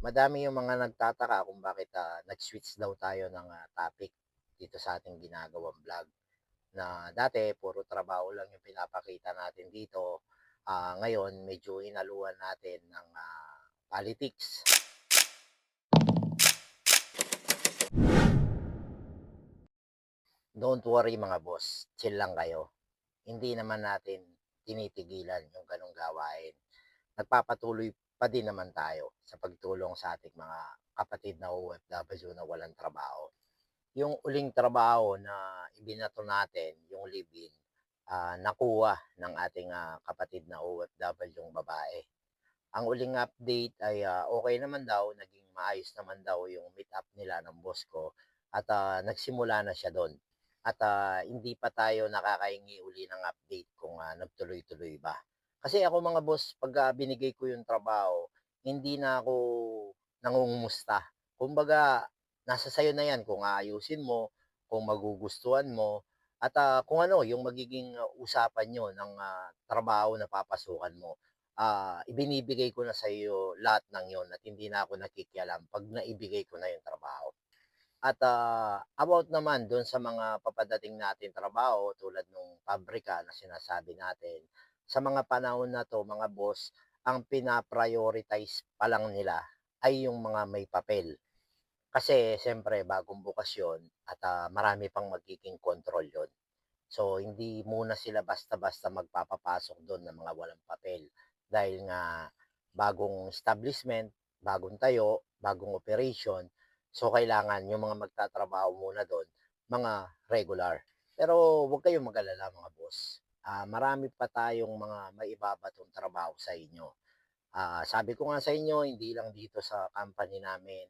Madami yung mga nagtataka kung bakit, ah, nag-switch daw tayo ng, ah, topic dito sa ating ginagawang vlog. Na dati puro trabaho lang yung pinapakita natin dito, ah, ngayon medyo hinaluan natin ng, ah, politics. Don't worry mga boss, chill lang kayo. Hindi naman natin tinitigilan yung gano'ng gawain. Nagpapatuloy pa din naman tayo sa pagtulong sa ating mga kapatid na OFW na walang trabaho. Yung uling trabaho na ibinato natin, yung live-in, ah, nakuha ng ating ah, kapatid na OFW yung babae. Ang uling update ay ah, okay naman daw, naging maayos naman daw yung meet up nila ng boss ko at ah, nagsimula na siya doon. At ah, hindi pa tayo nakakahingi uli ng update kung ah, nagtuloy-tuloy ba. Kasi ako mga boss, pag binigay ko yung trabaho, hindi na ako nangungumusta. Kumbaga, nasa sayo na yan kung aayusin mo, kung magugustuhan mo, at ah, kung ano, yung magiging usapan nyo ng ah, trabaho na papasukan mo. Ah, ibinibigay ko na sa iyo lahat ng yon at hindi na ako nakikialam pag naibigay ko na yung trabaho. At ah, about naman doon sa mga papadating natin trabaho tulad nung pabrika na sinasabi natin, sa mga panahon na 'to mga boss, ang pina-prioritize pa lang nila ay yung mga may papel. Kasi siyempre bagong bukas yun at ah, marami pang magiging control yon. So hindi muna sila basta-basta magpapapasok doon ng mga walang papel dahil nga bagong establishment, bagong tayo, bagong operation, So, kailangan yung mga magtatrabaho muna do'n, mga regular. Pero huwag kayong mag-alala mga boss. Ah, marami pa tayong mga maibabatong trabaho sa inyo. Ah, sabi ko nga sa inyo, hindi lang dito sa company namin,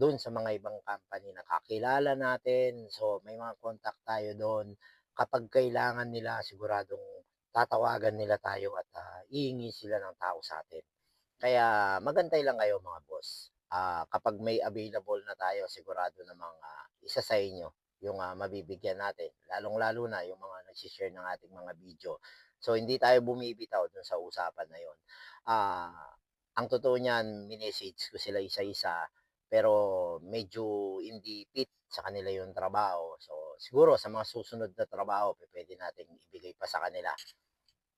do'n sa mga ibang company na kakilala natin. So, may mga contact tayo do'n. Kapag kailangan nila, siguradong tatawagan nila tayo at ah, ihingi sila ng tao sa atin. Kaya magantay lang kayo mga boss. Ah, kapag may available na tayo sigurado namang, ah, isa sa inyo yung, ah, mabibigyan natin. Lalong-lalo na yung mga nagse-share ng ating mga video. So, hindi tayo bumibitaw dun sa usapan na yun. Ah, ang totoo niyan minessage ko sila isa-isa, pero medyo hindi fit sa kanila yung trabaho. So, siguro sa mga susunod na trabaho pupuwede nating ibigay pa sa kanila.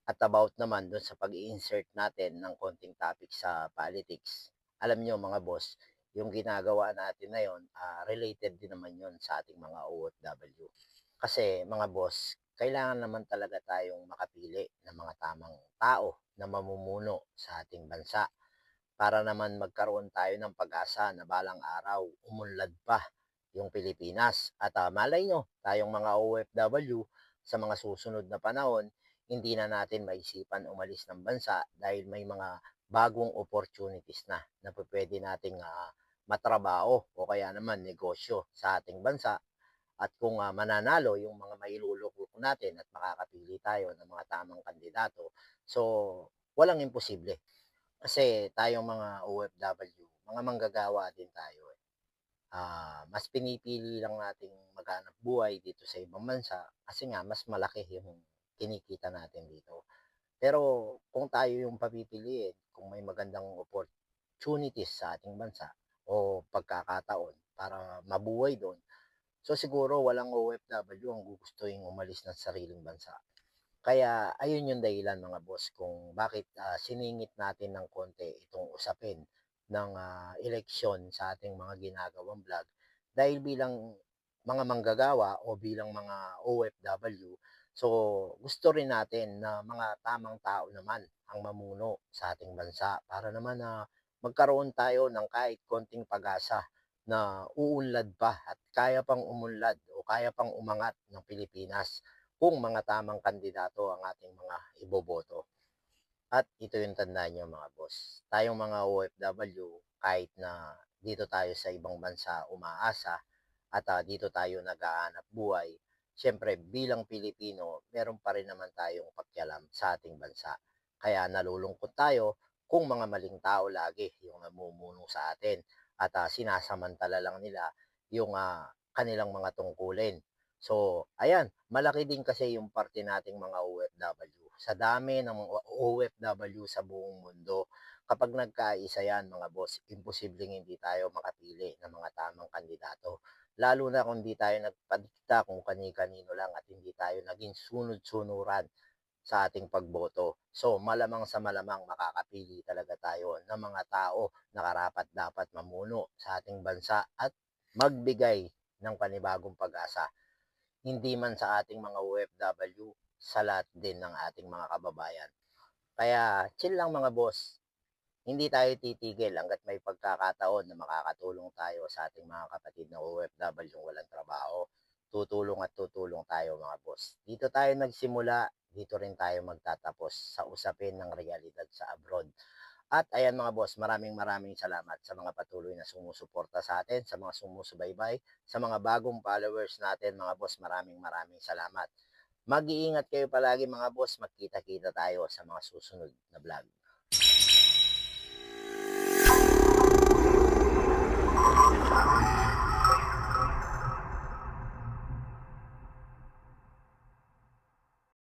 At about naman dun sa pag-i-insert natin ng konting topic sa politics, alam niyo mga boss, yung ginagawa natin na yun, ah, related din naman yun sa ating mga OFW. Kasi mga boss, kailangan naman talaga tayong makapili ng mga tamang tao na mamumuno sa ating bansa para naman magkaroon tayo ng pag-asa na balang araw umunlad pa yung Pilipinas. At ah, malay nyo, tayong mga OFW sa mga susunod na panahon, hindi na natin maisipan umalis ng bansa dahil may mga bagong opportunities na na pupuwede nating, ah, matrabaho o kaya naman negosyo sa ating bansa. At kung, ah, mananalo yung mga mailulukok natin at makakapili tayo ng mga tamang kandidato, so walang imposible. Kasi tayong mga OFW, mga manggagawa din tayo, eh. Ah, mas pinipili lang nating maghanap buhay dito sa ibang bansa kasi nga mas malaki yung kinikita natin dito. Pero kung tayo yung papipiliin, kung may magandang opportunities sa ating bansa o pagkakataon para mabuhay doon, so siguro walang OFW ang gugustuhin umalis ng sariling bansa. Kaya ayun yung dahilan mga boss kung bakit ah, siningit natin ng konti itong usapin ng ah, eleksyon sa ating mga ginagawang vlog dahil bilang mga manggagawa o bilang mga OFW So, gusto rin natin na mga tamang tao naman ang mamuno sa ating bansa para naman na magkaroon tayo ng kahit konting pag-asa na uunlad pa at kaya pang umunlad o kaya pang umangat ng Pilipinas kung mga tamang kandidato ang ating mga iboboto. At ito yung tandaan nyo mga boss. Tayong mga OFW, kahit na dito tayo sa ibang bansa umaasa at uh, dito tayo nag-aanap buhay, siyempre bilang Pilipino, meron pa rin naman tayong pakialam sa ating bansa. Kaya nalulungkot tayo kung mga maling tao lagi yung namumuno sa atin at uh, sinasamantala lang nila yung uh, kanilang mga tungkulin. So, ayan, malaki din kasi yung parte nating mga OFW. Sa dami ng OFW sa buong mundo, kapag nagkaisa yan mga boss, imposibleng hindi tayo makapili ng mga tamang kandidato. Lalo na kung hindi tayo nagpadikta kung kani-kanino lang at hindi tayo naging sunod-sunuran sa ating pagboto. So, malamang sa malamang makakapili talaga tayo ng mga tao na karapat dapat mamuno sa ating bansa at magbigay ng panibagong pag-asa. Hindi man sa ating mga OFW, sa lahat din ng ating mga kababayan. Kaya, chill lang mga boss. Hindi tayo titigil hanggat may pagkakataon na makakatulong tayo sa ating mga kapatid na OFW walang trabaho. Tutulong at tutulong tayo mga boss. Dito tayo nagsimula, dito rin tayo magtatapos sa usapin ng realidad sa abroad. At ayan mga boss, maraming maraming salamat sa mga patuloy na sumusuporta sa atin, sa mga sumusubaybay, sa mga bagong followers natin mga boss, maraming maraming salamat. Mag-iingat kayo palagi mga boss, magkita-kita tayo sa mga susunod na vlog.